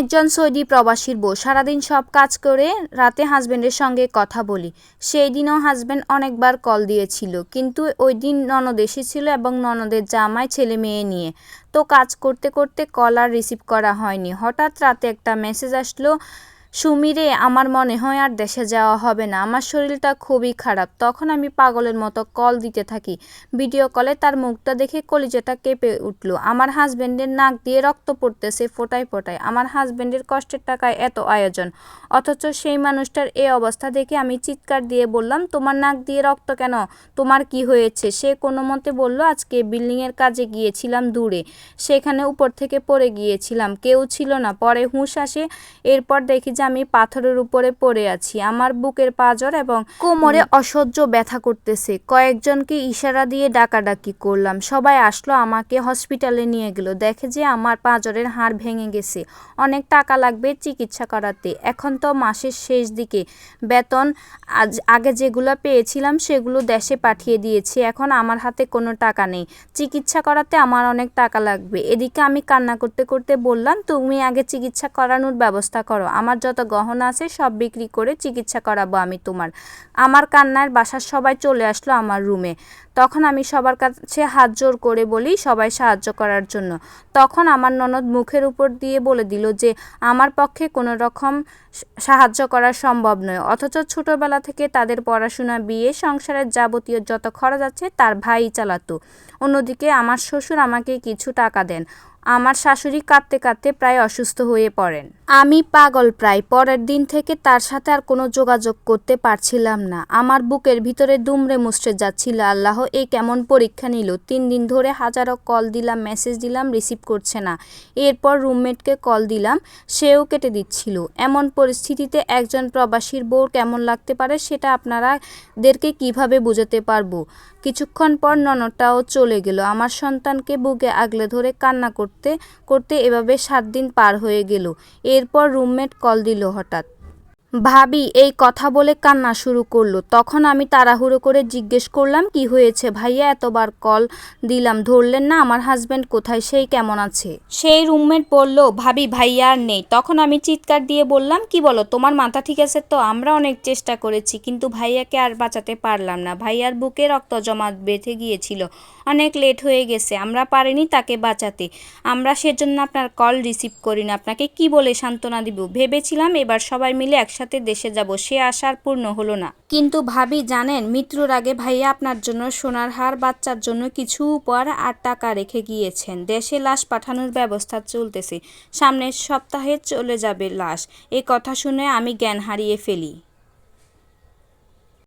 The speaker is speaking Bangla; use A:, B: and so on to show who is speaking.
A: একজন সৌদি প্রবাসীর বউ। সারাদিন সব কাজ করে রাতে হাজবেন্ডের সঙ্গে কথা বলি। সেই দিনও হাজবেন্ড অনেকবার কল দিয়েছিল। কিন্তু ওই দিন ননদ এসেছিল এবং ননদের জামাই ছেলে মেয়ে নিয়ে। তো কাজ করতে করতে কল আর রিসিভ করা হয়নি। হঠাৎ রাতে একটা মেসেজ আসলো সুমিরে, আমার মনে হয় আর দেশে যাওয়া হবে না। আমার শরীরটা খুবই খারাপ। তখন আমি পাগলের মতো কল দিতে থাকি। ভিডিও কলে তার মুখটা দেখে কলিজাটা কেঁপে উঠল। আমার হাজবেন্ডের নাক দিয়ে রক্ত পড়তেছে ফোটায় ফোটায়। আমার হাজব্যান্ডের কষ্টের টাকায় এত আয়োজন। অথচ সেই মানুষটার এই অবস্থা দেখে আমি চিৎকার দিয়ে বললাম, তোমার নাক দিয়ে রক্ত কেন? তোমার কি হয়েছে? সে কোনো মতে বলল, আজকে বিল্ডিংয়ের কাজে গিয়েছিলাম দূরে। সেখানে উপর থেকে পড়ে গিয়েছিলাম। কেউ ছিল না। পরে হুঁশ আসে। এরপর দেখি যে আমি পাথরের উপরে পড়ে আছি। আমার বুকের পাঁজর এবং কোমরে অসহ্য ব্যথা করতেছে। কয়েকজনকে ইশারা দিয়ে ডাকাডাকি করলাম। সবাই আসলো আমাকে হসপিটালে নিয়ে গেল। দেখে যে আমার পাঁজরের হাড় ভেঙে গেছে। অনেক টাকা লাগবে চিকিৎসা করাতে। এখন তো মাসের শেষ দিকে। বেতন আজ আগে যেগুলো পেয়েছিলাম সেগুলো দেশে পাঠিয়ে দিয়েছি। এখন আমার হাতে কোনো টাকা নেই। চিকিৎসা করাতে আমার অনেক টাকা লাগবে। এদিকে আমি কান্না করতে করতে বললাম তুমি আগে চিকিৎসা করানোর ব্যবস্থা করো। আমার যত গহনা আছে সব বিক্রি করে চিকিৎসা করাবো আমি তোমার। আমার কান্নার বাসার সবাই চলে আসলো আমার রুমে। তখন আমি সবার কাছে হাত জোর করে বলি সবাই সাহায্য করার জন্য। তখন আমার ননদ মুখের উপর দিয়ে বলে দিল যে, আমার পক্ষে কোনো রকম সাহায্য করা সম্ভব নয়। অথচ ছোটোবেলা থেকে তাদের পড়াশোনা, বিয়ে, সংসারের যাবতীয় যত খরচ আছে তার ভাই চালাতো। অন্যদিকে আমার শ্বশুর আমাকে কিছু টাকা দেন। আমার শাশুড়ি কাঁদতে কাঁদতে প্রায় অসুস্থ হয়ে পড়েন। আমি পাগল প্রায়, পরের দিন থেকে তার সাথে আর কোনো যোগাযোগ করতে পারছিলাম না। আমার বুকের ভিতরে দুমড়ে মুচড়ে যাচ্ছিল, আল্লাহ এই কেমন পরীক্ষা নিল? তিন দিন ধরে হাজারো কল দিলাম, মেসেজ দিলাম, রিসিভ করছে না। এরপর রুমমেটকে কল দিলাম, সেও কেটে দিচ্ছিল। এমন পরিস্থিতিতে একজন প্রবাসীর বউর কেমন লাগতে পারে সেটা আপনারাদেরকে কীভাবে বোঝাতে পারব? কিছুক্ষণ পর ননদটাও চলে গেল। আমার সন্তানকে বুকে আগলে ধরে কান্না করতে করতে এভাবে সাত দিন পার হয়ে গেল। এরপর রুমমেট কল দিল হঠাৎ। ভাবি, এই কথা বলে কান্না শুরু করল। তখন আমি তাড়াহুড়ো করে জিজ্ঞেস করলাম, কি হয়েছে ভাইয়া? এতবার কল দিলাম, ধরলেন না আমার হাজব্যান্ড কোথায়, সেই কেমন আছে? সেই রুমমেট বলল, ভাবি, ভাইয়া আর নেই। তখন আমি চিৎকার দিয়ে বললাম, কি বলো, তোমার মাথা ঠিক আছে তো? আমরা অনেক চেষ্টা করেছি, কিন্তু ভাইয়াকে আর বাঁচাতে পারলাম না। ভাইয়ার বুকে রক্ত জমা বেঁধে গিয়েছিল। অনেক লেট হয়ে গেছে, আমরা পারিনি তাকে বাঁচাতে। আমরা সেজন্য আপনার কল রিসিভ করি না আপনাকে কি বলে সান্ত্বনা দিব? ভেবেছিলাম এবার সবাই মিলে একসাথে দেশে যাব, সে আশার পূর্ণ হলো না। কিন্তু ভাবি, জানেন, মৃত্যুর আগে ভাইয়া আপনার জন্য সোনার হার, বাচ্চার জন্য কিছু উপহার আর টাকা রেখে গিয়েছেন। দেশে লাশ পাঠানোর ব্যবস্থা চলতেছে। সামনের সপ্তাহে চলে যাবে লাশ। এ কথা শুনে আমি জ্ঞান হারিয়ে ফেলি।